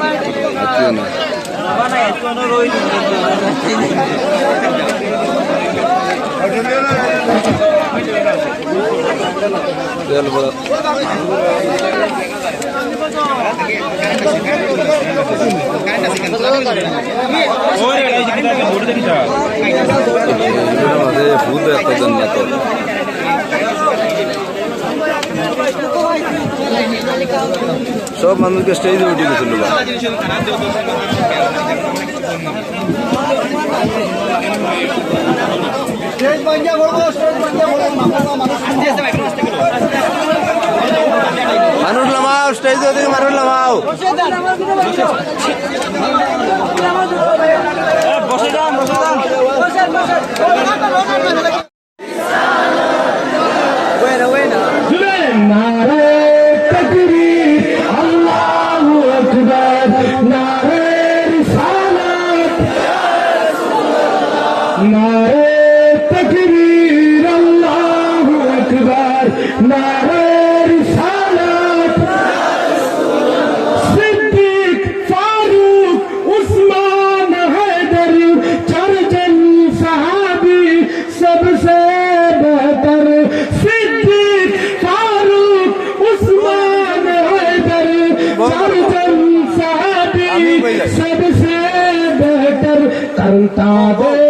মাঝে ভূত সব মানুষকে স্টেজে উঠে গেছিল মানুষ নামাও স্টেজে ওদিকে মানুষ নামাও। নারে নারে তকবীর আল্লাহু আকবার। নারে রিসালাত। সিদ্দিক ফারুক উসমান হায়দর চারজন সাহাবী সবসে বেহতর। সিদ্দিক ফারুক উসমান হায়দর চারজন সাহাবী সবসে বেহতর। কারণ তাদের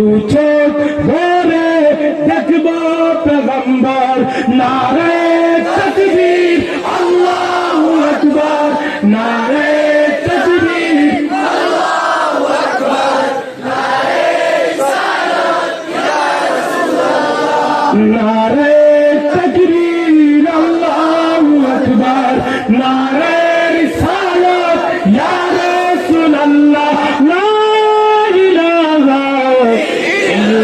দু চোখ ভরে দেখব পেগম্বর নারে তকবীর আল্লাহু আকবার। নারে